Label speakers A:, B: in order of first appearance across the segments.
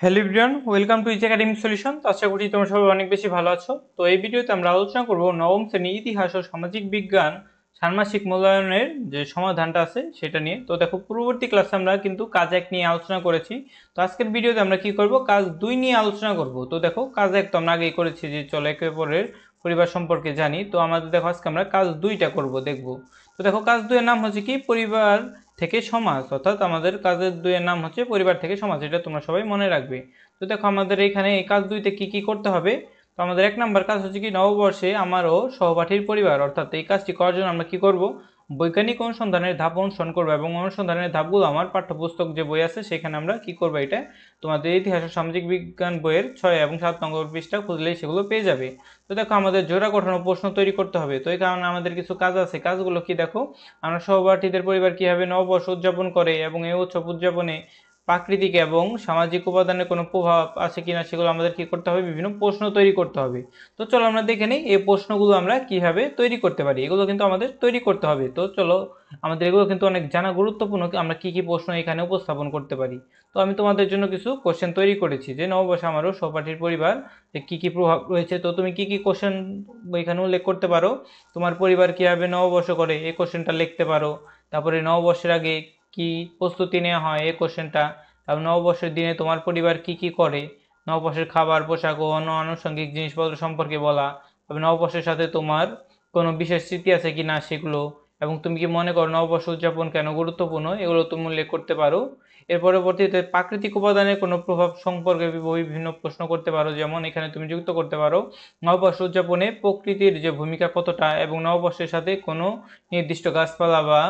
A: Hello everyone welcome to easy academic solution তো আশা করি তোমরা সবাই অনেক বেশি ভালো আছো। তো এই ভিডিওতে আমরা আলোচনা করব নবম শ্রেণি ইতিহাস ও সামাজিক বিজ্ঞান ষান্মাসিক মূল্যায়নের যে সমাধানটা আছে সেটা নিয়ে। তো দেখো, পূর্ববর্তী ক্লাসে আমরা কিন্তু কাজ এক নিয়ে আলোচনা করেছি। তো আজকের ভিডিওতে আমরা কি করব? কাজ দুই নিয়ে আলোচনা করব। তো দেখো, কাজ এক তো আমরা আগেই করেছি যে চলো একে অপরের পরিবার সম্পর্কে জানি। তো আমাদের দেখো আজকে আমরা কাজ দুইটা করব, দেখব। তো দেখো, কাজ দুইয়ের নাম হচ্ছে কি? পরিবার থেকে সমাজ, অর্থাৎ আমাদের কাজের দুইয়ের নাম হচ্ছে পরিবার থেকে সমাজ, এটা তোমরা সবাই মনে রাখবে। তো দেখো, আমাদের এখানে এই কাজ দুইতে কি কি করতে হবে? তো আমাদের এক নাম্বার কাজ হচ্ছে কি, নববর্ষে আমারও সহপাঠীর পরিবার, অর্থাৎ এই কাজটি করার জন্য আমরা কি করব? বৈজ্ঞানিক অনুসন্ধানের ধাপ অনুসরণ করব এবং অনুসন্ধানের ধাপগুলো আমার পাঠ্যপুস্তক যে বই আছে, সেখানে আমরা কি করব এটা? তোমাদের ইতিহাস ও সামাজিক বিজ্ঞান বইয়ের ছয় এবং সাত নম্বর পৃষ্ঠা খুঁজলেই সেগুলো পেয়ে যাবে। তো দেখো, আমাদের জোড়া গঠন ও প্রশ্ন তৈরি করতে হবে। তো এই কারণে আমাদের কিছু কাজ আছে। কাজগুলো কি দেখো? আমরা সহপাঠীদের পরিবার কীভাবে নববর্ষ উদযাপন করে এবং এই উৎসব উদযাপনে প্রাকৃতিক এবং সামাজিক উপাদানের কোনো প্রভাব আছে কিনা সেগুলো আমাদের কি করতে হবে? বিভিন্ন প্রশ্ন তৈরি করতে হবে। তো চলো আমরা দেখে নিই এই প্রশ্নগুলো আমরা কীভাবে তৈরি করতে পারি। এগুলো কিন্তু আমাদের তৈরি করতে হবে। তো চলো, আমাদের এগুলো কিন্তু অনেক জানা গুরুত্বপূর্ণ। আমরা কি কি প্রশ্ন এখানে উপস্থাপন করতে পারি? তো আমি তোমাদের জন্য কিছু কোশ্চেন তৈরি করেছি। যে নববর্ষে আমারও সহপাঠীর পরিবার, যে কী কী প্রভাব রয়েছে, তো তুমি কি কি কোশ্চেন এখানে উল্লেখ করতে পারো? তোমার পরিবার কীভাবে নববর্ষ করে? এই কোশ্চেনটা লিখতে পারো। তারপরে নববর্ষের আগে কি প্রস্তুতি নেওয়া হয়? এই কোশ্চেনটা তারপর নববর্ষের দিনে তোমার পরিবার কি কি করে? নববর্ষের খাবার, পোশাক ও অন্য আনুষঙ্গিক জিনিসপত্র সম্পর্কে বলা। তবে নববর্ষের সাথে তোমার কোনো বিশেষ স্মৃতি আছে কি না সেগুলো? এবং তুমি কি মনে করো নববর্ষ উদযাপন কেন গুরুত্বপূর্ণ? এগুলো তুমি উল্লেখ করতে পারো। এর পরবর্তীতে প্রাকৃতিক উপাদানের কোনো প্রভাব সম্পর্কে বিভিন্ন প্রশ্ন করতে পারো। যেমন এখানে তুমি যুক্ত করতে পারো, নববর্ষ উদযাপনে প্রকৃতির যে ভূমিকা কতটা এবং নববর্ষের সাথে কোনো নির্দিষ্ট গাছপালা বা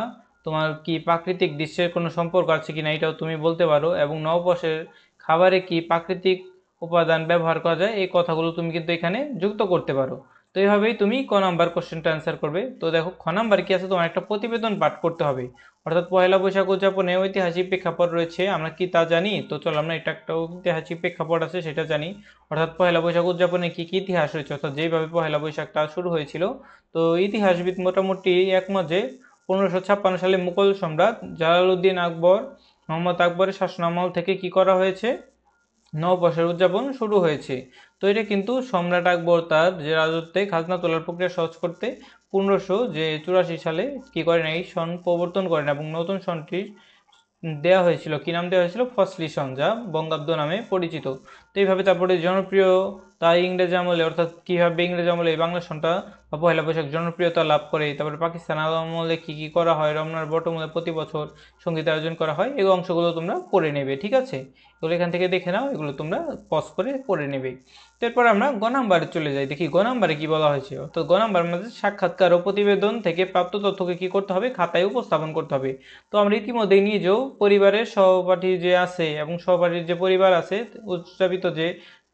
A: তোমার কি প্রাকৃতিক দৃশ্যের কোনো সম্পর্ক আছে কিনা এটাও তুমি বলতে পারো এবং নববর্ষের খাবারে কি প্রাকৃতিক উপাদান ব্যবহার করা যায়? এই কথাগুলো তুমি কিন্তু এখানে যুক্ত করতে পারো। তো এইভাবেই তুমি ক নাম্বার কোশ্চেনটা অ্যান্সার করবে। তো দেখো, খ নাম্বার কি আছে? তোমার একটা প্রতিবেদন পাঠ করতে হবে। অর্থাৎ পয়লা বৈশাখ উদযাপনে ঐতিহাসিক প্রেক্ষাপট রয়েছে। আমরা কি তা জানি? তো চলো, আমরা এটা একটা ঐতিহাসিক প্রেক্ষাপট আছে, সেটা জানি। অর্থাৎ পয়লা বৈশাখ উদযাপনে কী কী ইতিহাস রয়েছে? অর্থাৎ যেভাবে পয়লা বৈশাখটা শুরু হয়েছিল, তো ইতিহাসবিদ মোটামুটি একমত যে পনেরোশো ছাপ্পান্ন সালে মুঘল সম্রাট জালালউদ্দিন আকবর মোহাম্মদ আকবরের শাসনামল থেকে কি করা হয়েছে? নববর্ষের উদযাপন শুরু হয়েছে। তো এটা কিন্তু সম্রাট আকবর তার যে রাজত্বে খাজনা তোলার প্রক্রিয়া সহজ করতে পনেরোশো যে চুরাশি সালে কি করেন, এই সন প্রবর্তন করেন এবং নতুন সনটি দেওয়া হয়েছিল। কি নাম দেওয়া হয়েছিল? ফসলি সন, যা বঙ্গাব্দ নামে পরিচিত। তো এইভাবে তারপরে জনপ্রিয় তাই ইংরেজ আমলে, অর্থাৎ কীভাবে ইংরেজ আমলে এই বাংলা সনটা বা পয়লা বৈশাখ জনপ্রিয়তা লাভ করে, তারপরে পাকিস্তান আমলে কী কী করা হয়, রমনার বটমূলে প্রতি বছর সংগীত আয়োজন করা হয়, এই অংশগুলো তোমরা পড়ে নেবে, ঠিক আছে? এগুলো এখান থেকে দেখে নাও, এগুলো তোমরা পজ করে পড়ে নেবে। এরপর আমরা গ নাম্বারে চলে যাই, দেখি গ নাম্বারে কী বলা হয়েছে। অর্থাৎ গ নাম্বার মধ্যে সাক্ষাৎকার ও প্রতিবেদন থেকে প্রাপ্ত তথ্যকে কী করতে হবে? খাতায় উপস্থাপন করতে হবে। তো আমরা ইতিমধ্যেই নিজেও পরিবারের সহপাঠী যে আছে এবং সহপাঠীর যে পরিবার আছে উচ্চাপিত যে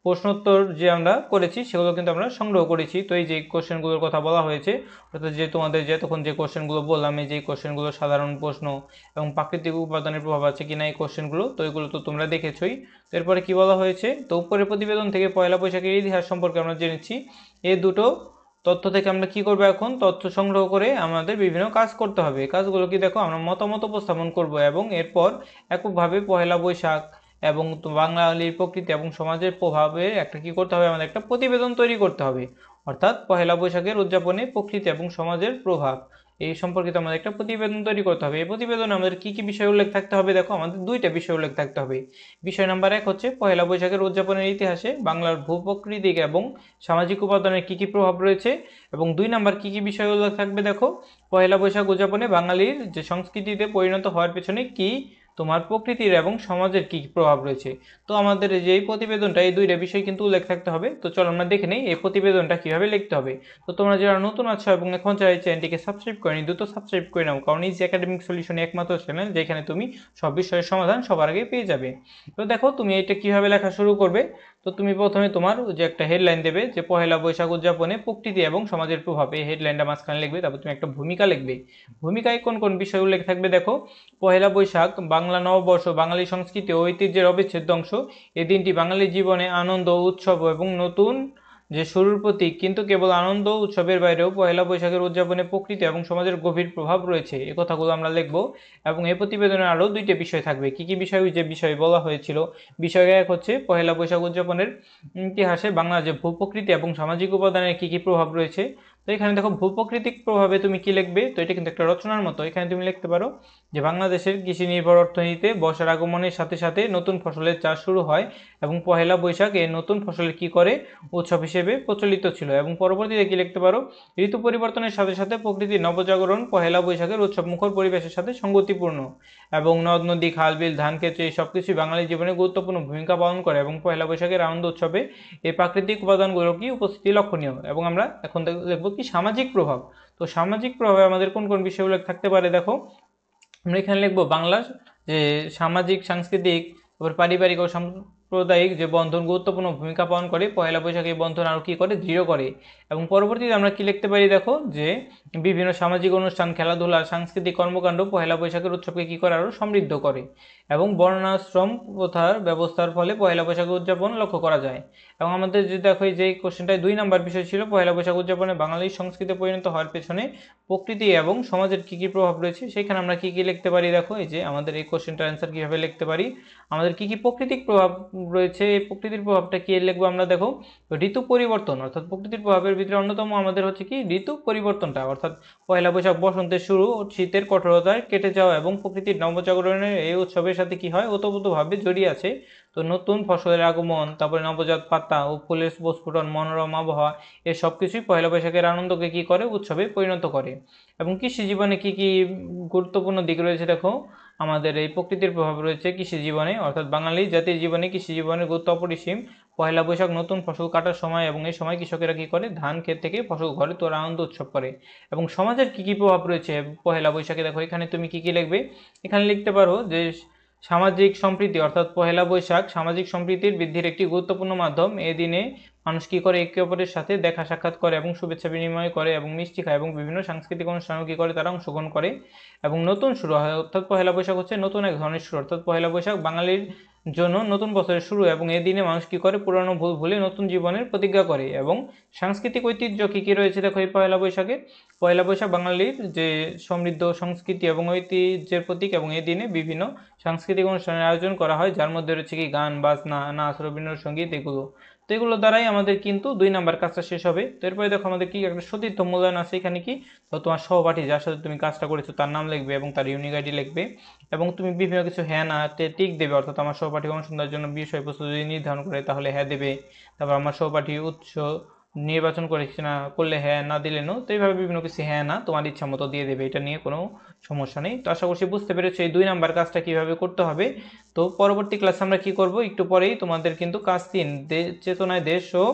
A: প্রশ্নোত্তর যে আমরা করেছি, সেগুলো কিন্তু আমরা সংগ্রহ করেছি। তো এই যে কোশ্চেনগুলোর কথা বলা হয়েছে, অর্থাৎ যে তোমাদের যে তখন যে কোশ্চেনগুলো বললাম, এই যে কোশ্চেনগুলো সাধারণ প্রশ্ন এবং প্রাকৃতিক উপাদানের প্রভাব আছে কিনা এই কোশ্চেনগুলো, তো এগুলো তো তোমরা দেখেছই। এরপরে কী বলা হয়েছে? তো উপরের প্রতিবেদন থেকে পয়লা বৈশাখের ইতিহাস সম্পর্কে আমরা জেনেছি। এই দুটো তথ্য থেকে আমরা কি করব এখন? তথ্য সংগ্রহ করে আমাদের বিভিন্ন কাজ করতে হবে। কাজগুলো কি দেখো, আমরা মতামত উপস্থাপন করব এবং এরপর এককভাবে পয়লা বৈশাখ এবং বাঙালির প্রকৃতি এবং সমাজের প্রভাবের একটা কি করতে হবে? আমাদের একটা প্রতিবেদন তৈরি করতে হবে। অর্থাৎ পহেলা বৈশাখের উদযাপনে প্রকৃতি এবং সমাজের প্রভাব। এই সম্পর্কিত আমাদের একটা প্রতিবেদন তৈরি করতে হবে। এই প্রতিবেদনে আমাদের কি কি বিষয় উল্লেখ থাকতে হবে? দেখো, আমাদের দুইটা বিষয় উল্লেখ থাকতে হবে। বিষয় নাম্বার এক হচ্ছে পহেলা বৈশাখের উদযাপনের ইতিহাসে বাংলার ভূপ্রকৃতিক এবং সামাজিক উপাদানের কি কি প্রভাব রয়েছে? এবং দুই নাম্বার কি কি বিষয় উল্লেখ থাকবে? দেখো, পহেলা বৈশাখ উদযাপনে বাঙালির যে সংস্কৃতিতে পরিণত হওয়ার পেছনে কি তোমার প্রকৃতির এবং সমাজের কী প্রভাব রয়েছে? তো আমাদের যে এই প্রতিবেদনটা, এই দুইটা বিষয় কিন্তু উল্লেখ থাকতে হবে। তো চলো আমরা দেখে নিই এই প্রতিবেদনটা কীভাবে লিখতে হবে। তো তোমরা যারা নতুন আছো এবং এখন চাই চ্যানেলটিকে সাবস্ক্রাইব করে নিই দ্রুত সাবস্ক্রাইব করে নাও। কারণ ইজি একাডেমিক সলিউশন একমাত্র চ্যানেল, যেখানে তুমি সব বিষয়ের সমাধান সবার আগে পেয়ে যাবে। তো দেখো, তুমি এটা কীভাবে লেখা শুরু করবে? তো তুমি প্রথমে তোমার যে একটা হেডলাইন দেবে যে পহেলা বৈশাখ উদযাপনে প্রকৃতি এবং সমাজের প্রভাব, এই হেডলাইনটা মাঝখানে লিখবে, তারপর তুমি একটা ভূমিকা লিখবে। ভূমিকায় কোন কোন বিষয় উল্লেখ থাকবে দেখো? পহেলা বৈশাখ, বাংলা নববর্ষ, বাঙালি সংস্কৃতি ও ঐতিহ্যের অবিচ্ছেদ্য অংশ। এই দিনটি বাঙালি জীবনে আনন্দ, উৎসব এবং নতুন যে শুরুর প্রতীক, কিন্তু কেবল আনন্দ উৎসবের বাইরেও পয়লা বৈশাখের উদযাপনে প্রকৃতি এবং সমাজের গভীর প্রভাব রয়েছে। এ কথাগুলো আমরা লিখব এবং এই প্রতিবেদনে আরও দুইটি বিষয় থাকবে। কি, কী বিষয়? যে বিষয় বলা হয়েছিল। বিষয় এক হচ্ছে পয়লা বৈশাখ উদযাপনের ইতিহাসে বাংলা যে ভূপ্রকৃতি এবং সামাজিক উপাদানের কী কী প্রভাব রয়েছে তো এখানে দেখো ভূপ্রকৃতিক প্রভাবে তুমি কি লিখবে? তো এটা কিন্তু একটা রচনার মতো। এখানে তুমি লিখতে পারো যে বাংলাদেশের কৃষি নির্ভর অর্থনীতিতে বর্ষার আগমনের সাথে সাথে নতুন ফসলের চাষ শুরু হয় এবং পহেলা বৈশাখ এই নতুন ফসলের কি করে? উৎসব হিসেবে প্রচলিত ছিল। এবং পরবর্তীতে কি লিখতে পারো? ঋতু পরিবর্তনের সাথে সাথে প্রকৃতির নবজাগরণ পহেলা বৈশাখের উৎসব মুখর পরিবেশের সাথে সঙ্গতিপূর্ণ এবং নদ, নদী, খাল, বিল, ধান, ক্ষেত্রে এই সব কিছুই বাঙালি জীবনে গুরুত্বপূর্ণ ভূমিকা পালন করে এবং পহেলা বৈশাখের আনন্দ উৎসবে এই প্রাকৃতিক উপাদানগুলো কি উপস্থিতি লক্ষণীয়? এবং আমরা এখন দেখব কি সামাজিক প্রভাব? তো সামাজিক প্রভাবে আমাদের কোন কোন বিষয়গুলো থাকতে পারে দেখো? আমরা এখানে লিখব বাংলার যে সামাজিক, সাংস্কৃতিক, তারপর পারিবারিক ও সাম্প্রদায়িক যে বন্ধন গুরুত্বপূর্ণ ভূমিকা পালন করে, পয়লা বৈশাখ এই বন্ধন আরও কী করে? দৃঢ় করে। এবং পরবর্তীতে আমরা কি লিখতে পারি দেখো? যে বিভিন্ন সামাজিক অনুষ্ঠান, খেলাধুলা, সাংস্কৃতিক কর্মকাণ্ড পয়লা বৈশাখের উৎসবকে কী করে? আরও সমৃদ্ধ করে। এবং বর্ণাশ্রম প্রথার ব্যবস্থার ফলে পয়লা বৈশাখ উদযাপন লক্ষ্য করা যায়। এবং আমাদের যে দেখো, এই যে কোশ্চেনটায় দুই নম্বর বিষয় ছিল, পয়লা বৈশাখ উদযাপনে বাঙালির সংস্কৃতি পরিণত হওয়ার পেছনে প্রকৃতি এবং সমাজের কী কী প্রভাব রয়েছে, সেখানে আমরা কী কী লিখতে পারি দেখো? এই যে আমাদের এই কোশ্চেনটার অ্যান্সার কীভাবে লিখতে পারি? আমাদের কী কী প্রকৃতিক প্রভাব রয়েছে এই প্রকৃতির প্রভাবটা কী লিখব আমরা দেখো। ঋতু পরিবর্তন, অর্থাৎ প্রকৃতির প্রভাবের ভিতরে অন্যতম আমাদের হচ্ছে কি? ঋতু পরিবর্তনটা, অর্থাৎ পয়লা বৈশাখ বসন্তের শুরু ও শীতের কঠোরতায় কেটে যাওয়া এবং প্রকৃতির নবজাগরণের এই উৎসবের সাথে কি হয়? ওতপ্রোতভাবে জড়িয়ে আছে। তো নতুন ফসলের আগমন, তারপরে নবজাত পাতা ও ফুলের প্রস্ফুটন, মনোরম আবহাওয়া, এ সব কিছুই পয়লা বৈশাখের আনন্দকে কি করে? উৎসবে পরিণত করে। এবং কৃষি জীবনে কি কি গুরুত্বপূর্ণ দিক রয়েছে দেখো। আমাদের এই প্রকৃতির প্রভাব রয়েছে কৃষি জীবনে, অর্থাৎ বাঙালি জাতির জীবনে কৃষি জীবনের গুরুত্ব অপরিসীম। পয়লা বৈশাখ নতুন ফসল কাটার সময় এবং এই সময় কৃষকেরা কী করে? ধান ক্ষেত থেকে ফসল ঘরে তোর আনন্দ উৎসব করে। এবং সমাজের কী কী প্রভাব রয়েছে? পয়লা বৈশাখে দেখো, এখানে তুমি কী কী লিখবে? এখানে লিখতে পারো যে সামাজিক সম্প্রীতি, অর্থাৎ পহেলা বৈশাখ সামাজিক সম্প্রীতির বৃদ্ধির একটি গুরুত্বপূর্ণ মাধ্যম। এই দিনে মানুষ কি করে একে অপরের সাথে দেখা সাক্ষাৎ করে এবং শুভেচ্ছা বিনিময় করে এবং মিষ্টি খায় এবং বিভিন্ন সাংস্কৃতিক অনুষ্ঠানও কী করে তারা অংশগ্রহণ করে? এবং নতুন শুরু হয়। অর্থাৎ পহেলা বৈশাখ হচ্ছে নতুন এক ধরনের শুরু। অর্থাৎ পহেলা বৈশাখ বাঙালির জন্য নতুন বছরের শুরু এবং এই দিনে মানুষ কী করে পুরানো ভুল ভুলে নতুন জীবনের প্রতিজ্ঞা করে এবং সাংস্কৃতিক ঐতিহ্য কী কী রয়েছে দেখো এই পয়লা বৈশাখে? পয়লা বৈশাখ বাঙালির যে সমৃদ্ধ সংস্কৃতি এবং ঐতিহ্যের প্রতীক এবং এই দিনে বিভিন্ন সাংস্কৃতিক অনুষ্ঠানের আয়োজন করা হয়, যার মধ্যে রয়েছে কি গান, বাজনা, নাচ, রবীন্দ্রসঙ্গীত এগুলো। তো এগুলো দ্বারাই আমাদের কিন্তু দুই নাম্বার কাজটা শেষ হবে। তো এরপরে দেখো আমাদের কি একটা সতীর্থ মূল্যায়ন আছে এখানে কি? তো তোমার সহপাঠী যার সাথে তুমি কাজটা করেছ তার নাম লিখবে এবং তার ইউনিক আইডি লিখবে এবং তুমি বিভিন্ন কিছু হ্যাঁ না টিক দেবে। অর্থাৎ আমার সহপাঠী অনুসন্ধানের জন্য বিষয়বস্তু যদি নির্ধারণ করে তাহলে হ্যাঁ দেবে। তারপর আমার সহপাঠী উৎস নির্বাচন করেছি না করলে হ্যাঁ না দিলে তো এইভাবে বিভিন্ন কিছু হ্যাঁ না তোমার ইচ্ছা মতো দিয়ে দেবে, এটা নিয়ে কোনো সমস্যা নেই। তো আশা করছি বুঝতে পেরেছ এই দুই নাম্বার কাজটা কীভাবে করতে হবে। তো পরবর্তী ক্লাসে আমরা কি করব? একটু পরেই তোমাদের কিন্তু কাজ তিন চেতনায় দেশ ও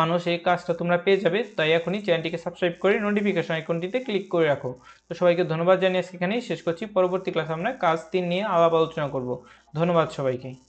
A: মানুষ, এই কাজটা তোমরা পেয়ে যাবে। তাই এখনই চ্যানেলটিকে সাবস্ক্রাইব করে নোটিফিকেশন আইকনটিতে ক্লিক করে রাখো। তো সবাইকে ধন্যবাদ জানিয়ে এখানেই শেষ করছি। পরবর্তী ক্লাসে আমরা কাজ তিন নিয়ে আলাপ আলোচনা করব। ধন্যবাদ সবাইকে।